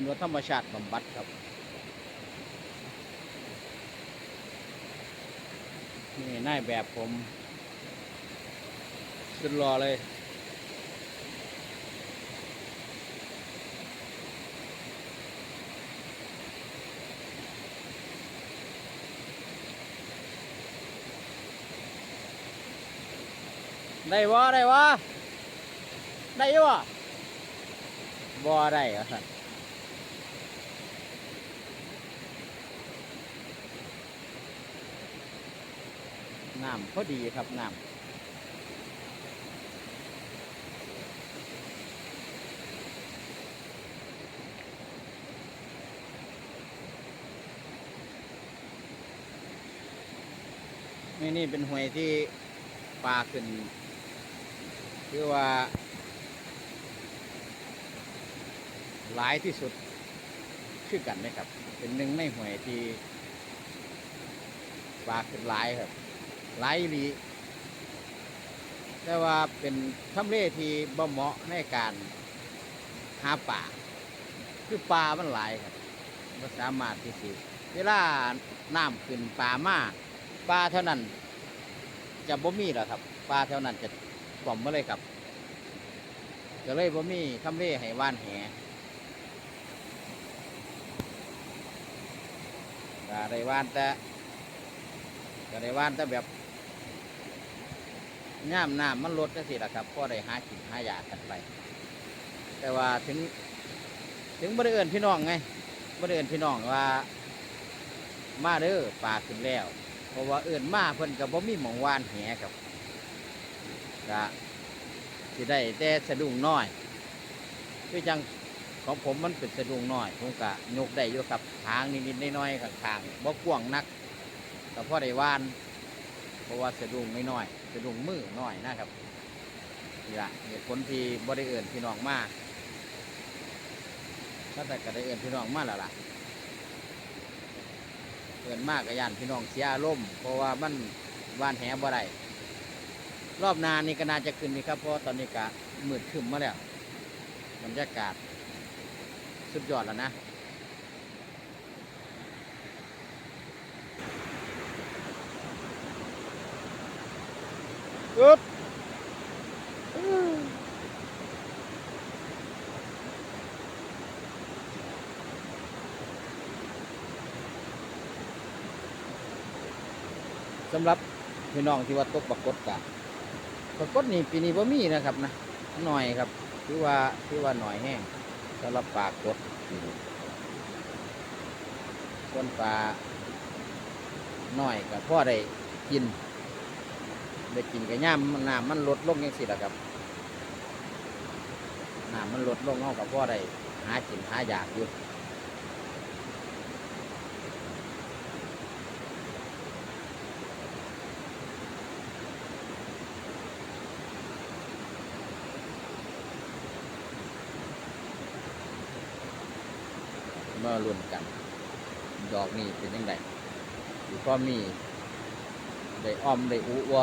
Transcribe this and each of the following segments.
ินว่าธรรมชาติบำบัดครับนี่นายแบบผมสุดรอเลยได้วะได้วะได้อยังวะบ่ได้เหรอครับ น้ำพอดีครับน้ำนี่นี่เป็นหวยที่ปลาขึ้นคือว่า หลายที่สุดคือกันนะครับ เป็นหนึ่งในหวยที่ปลาขึ้นหลายครับ หลายหลี แต่ว่าเป็นทำเลที่บ่เหมาะในการหาป่า คือปลามันหลายครับมันสามารถที่สิเวลาน้ำขึ้นปลามาปลาเท่านั้น จะบ่มีหรอครับปลาเท่านั้นจะกล่อมมาเลยครับก็เลยบ่มีทำเลให้ว่านแหก็ได้ว่านแต่ก็ได้ว่านแต่แบบ ย่ามน้ำมันลดจังสิละครับพอได้หากินหายากันไป แต่ว่าถึง ถึงบ่ได้เอินพี่น้องไงบ่ได้เอินพี่น้องว่า มาเด้อปลาขึ้นแล้ว เพราะว่าเอินมาเพิ่นก็บ่มีหมองวานแหครับก็สิได้แต่สะดุ้งน้อยคือจังของผมมันเป็นสะดุ้งน้อยผมก็ยกได้อยู่ครับทางนิดๆน้อยๆข้างๆบ่กว้างนักก็พอได้วาน เพราะว่าสะดุ้งไม่น้อย สะดุ้งมือน้อยนะครับนี่ละเหตุผลที่บ่ได้เอื่นพี่น้องมาถ้าแต่ก็ได้เอื่นพี่น้องมาแล้วล่ะเอื่นมากก็ย่านพี่น้องเสียอารมเพราะว่ามันวานแหบ่ได้รอบนานี่ก็น่าจะขึ้นนี่ครับเพราะตอนนี้ก็มืดครึมมาแล้วบรรยากาศสุดยอดแล้วนะ อึ๊บสำหรับพี่น้องที่ว่าตกปรากฏกะปรากฏนี่ปีนี้บ่มีนะครับนะหน่อยครับคือว่าคือว่าหน่อยแห้งสำหรับปลากดปีนี้ส่วนปลาหน่อยกับพ่อได้กิน ได้กินกับย่ามน้ำมันลดลงยังสิละครับน้ำมันลดลงเอากับพ่อได้หากินหาอยากอยู่มาลุ้นกัน ดอกนี่เป็นยังไงอยู่ก็มี ได้อ้อม ได้อุวัว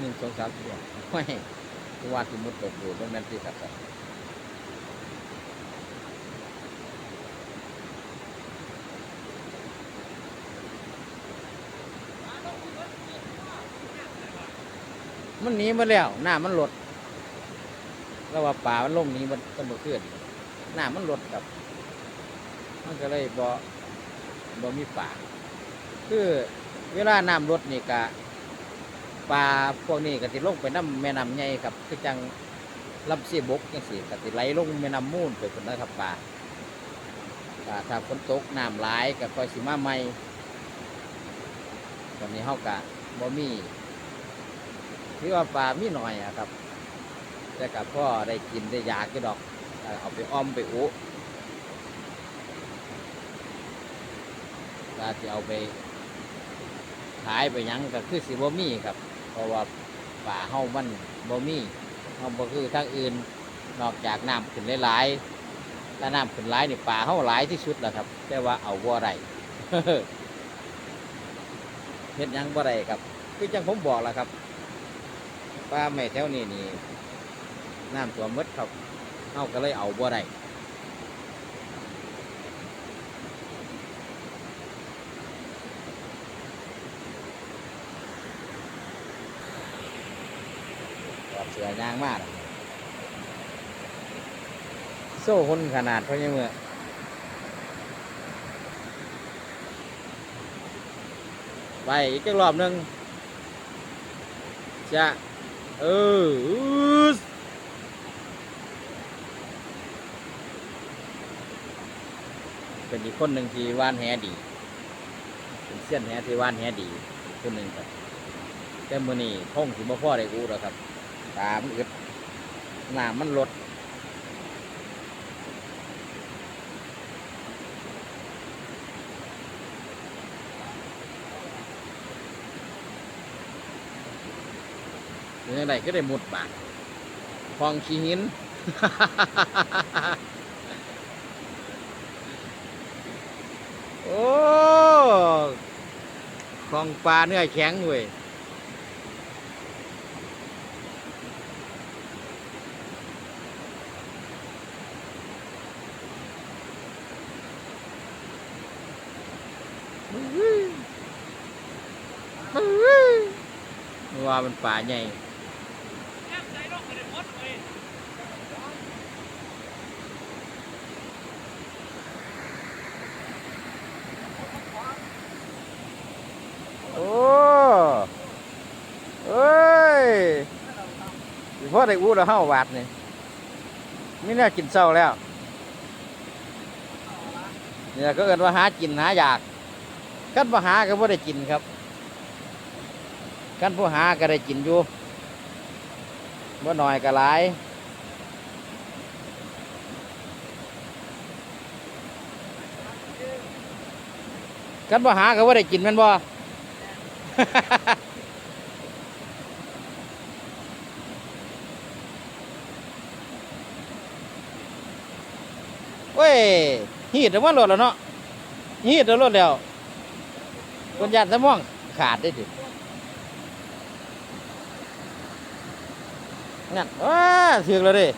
หนึ่งสองสามสี่ไม่ว่าที่มุดตกอยู่ตรงนั้นที่ครับมันหนีมาแล้วหน้ามันหลดแล้วว่าป่ามันลงนี้มันต้นมะเขือน้ำมันลดครับ มันก็เลยบ่บ่มีป่าคือเวลาน้ำลดนี่กะ ปลาพวกนี้ก็สิลงไปน้ำแม่น้ำใหญ่ครับ คือจังลำเสียบกจังสิก็สิไหลลงแม่น้ำมูลไปคนนะครับปลาปลาถ้าฝนตกน้ำหลายก็คอยสิมาใหม่ตอนนี้เฮากะบ่มีคือว่าปลามีหน่อยอะครับ แต่กับพ่อได้กินได้ยาก็ดอกเอาไปอ้อมไปอุถ้าจะเอาไปขายไปยังก็คือสิบ่มีครับ เพราะว่าป่าเฮามันบ่มีเฮาบ่คือทางอื่นนอกจากน้ำขึ้นหลายๆถ้าน้ำขึ้นหลายนี่ป่าเฮาหลายที่สุดแล้วครับ แต่ว่าเอาบ่ได้เฮ็ดยังบ่ได้ครับ คือจังผมบอกแล้วครับปลาแม่แถวนี้นี่น้ำท่วมดครับเฮาก็เลยเอาบ่ได้ถอดเสือยางมากโซ่คนขนาดเพราะยังเมื่อไปอีกรอบหนึ่งจะเอออืสเป็นอีกคนหนึ่งที่ว่านแหดีเป็นเสี้ยนแหที่ว่านแหดีคนหนึ่งครับแต่มือนี้คงสิบ่พ่อได้กูแล้วครับ ตามนอึดน้ำมันลดเป็นยังไงก็ได้หมดบาทฟองขี้หิน โอ้คลองปลาเนื้อแข็งเว้ย ว่ามันป่าใหญ่โอ้เอ้ยพ่อได้อู้แล้วเฮาบาดนี่มีแน่ากินเศร้าแล้วเนี่ยก็เอินว่าหากินหาอยาก กันบ่หาก็บ่ได้กินครับกันผู้หาก็ได้กินอยู่บ่หน้อยก็หลายกันบ่หาก็บ่ได้กินแม่นบ่เว้ยฮีดแต่ว่าหลดแล้วเนาะฮีดแต่รถแล้ว คนยานสมองขาดได้ดินั่นว้าเถือกแล้วดิ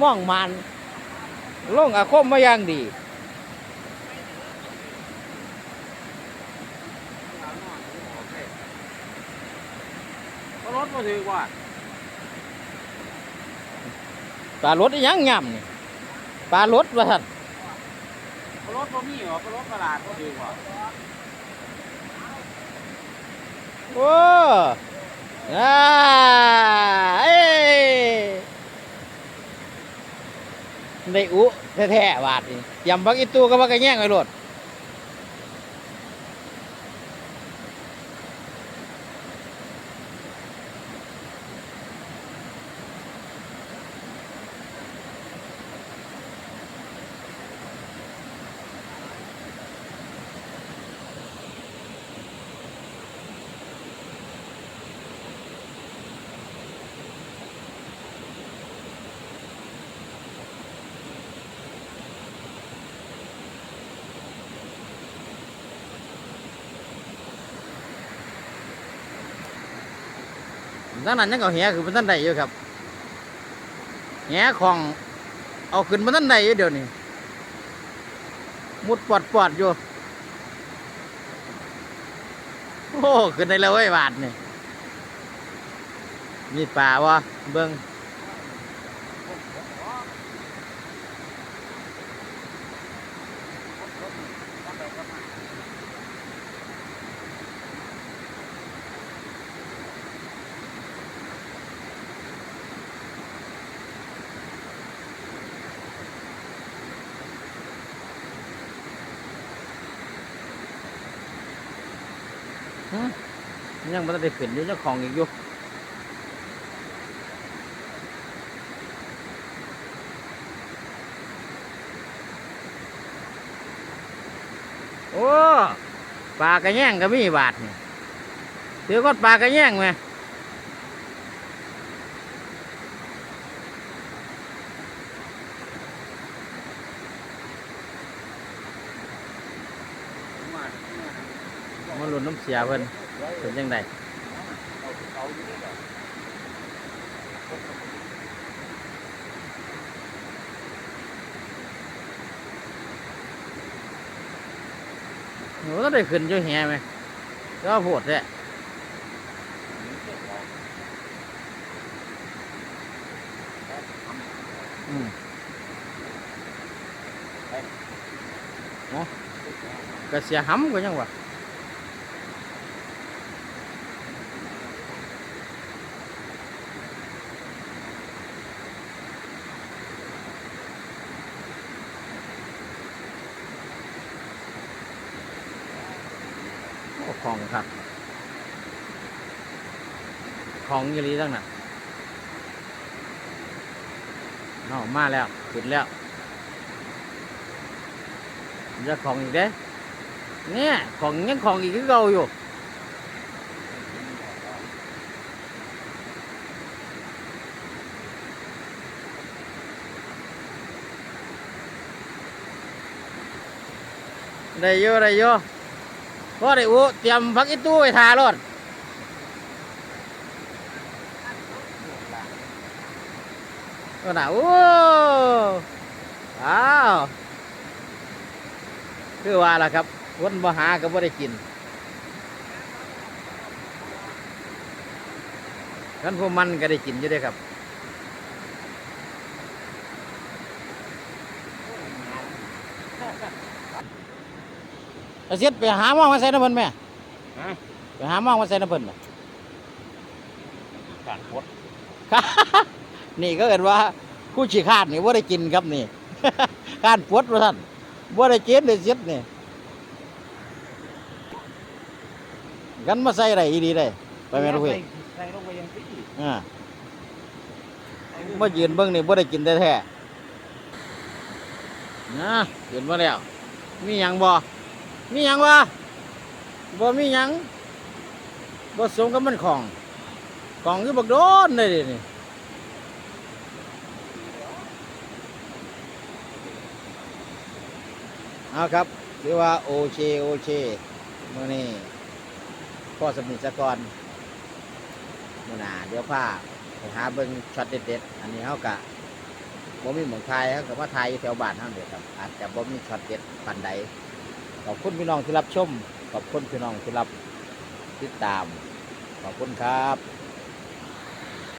ม่องมันลงอาคมมาอย่างดี ถมาถือกว่าปลารถอีหยังย่ำนี่ปลารถว่าท่นก็รถบ่มีหรอก็รถตลาดก็ถือกว่าโอ้อ่าเอ้ยได้อุแท้ๆบาดนี่ยำบักอีตูก็บักกระแย่งไอ้รถ ทั้งนั้นยังเอาแหคือมันท่านใดอยู่ครับแหของเอาขึ้นมันท่านใดอยู่เดี๋ยวนี้มุดปอดปอดอยู่โอ้ขึ้นได้แล้วเว้ยบาทนี่มีป่าวะเบิ้ง ยังไม่ได้ขึ้นอยู่เจ้าของอีกอยู่โอ้ปลากระแยงก็มีบาทเนี่ถือก้อนปลากระแยงไหมมันหลุนน้ำเสียเพิ่น เป็นยังไงหนูต้องได้ขึ้นอยู่แห่ไหมก็โหดแท้อืมเนาะก็เสียหำก็ยังวะ โอ้ของครับ ของอยลีตั้งนั้นเอามาแล้วขึ้นแล้วจะของอีกเด้เนี่ยของยังของอีกคือเก่าอยู่ได้เยอะได้เยอะพอได้อู้เตรียมพักอีตู้ไปทารถ ก็น่ะโอ้ว้าวคือว่าล่ะครับคนบ่หาก็บ่ได้กินท่านผู้มันก็ได้กินอยู่เด้ครับเอาเสียดไปหาหมองมาใส่น้ำเพิ่นแม่ฮะไปหาหมองมาใส่น้ำเพิ่นแม่การพด นี่ก็เห็นว่าผู้ชี้าดนี่ว่าได้กินครับนี่การปวดว่าท่านว่าได้เจ็บได้เสียดนี่กันมาใส่อะไรอีดีได้ไปแม่ลูกพี่ใส่ลงไปยังตีอ่ามายืนเบิ่งนี่ว่าได้กินแท้ๆนะเห็นมาแล้วมีหยังบ่มีหยังวะบ่มีหยังบ่สมกับมันของ ของคือบักโดนเลยเดะนี่ เอาครับถือว่าโอเคโอเคมื่อนี้พ่อสมิทสกรมื่อหนาเดี๋ยวผ้าไปหาเบิ้งช็อตเด็ดๆอันนี้เขากะบ่มีเหมืองไทยเขากับว่าไทยแถวบ้านเขาเดียวครับอาจจะบ่มีช็อตเด็ดปันใดขอบคุณพี่น้องที่รับชมขอบคุณพี่น้องที่รับติดตามขอบคุณครับ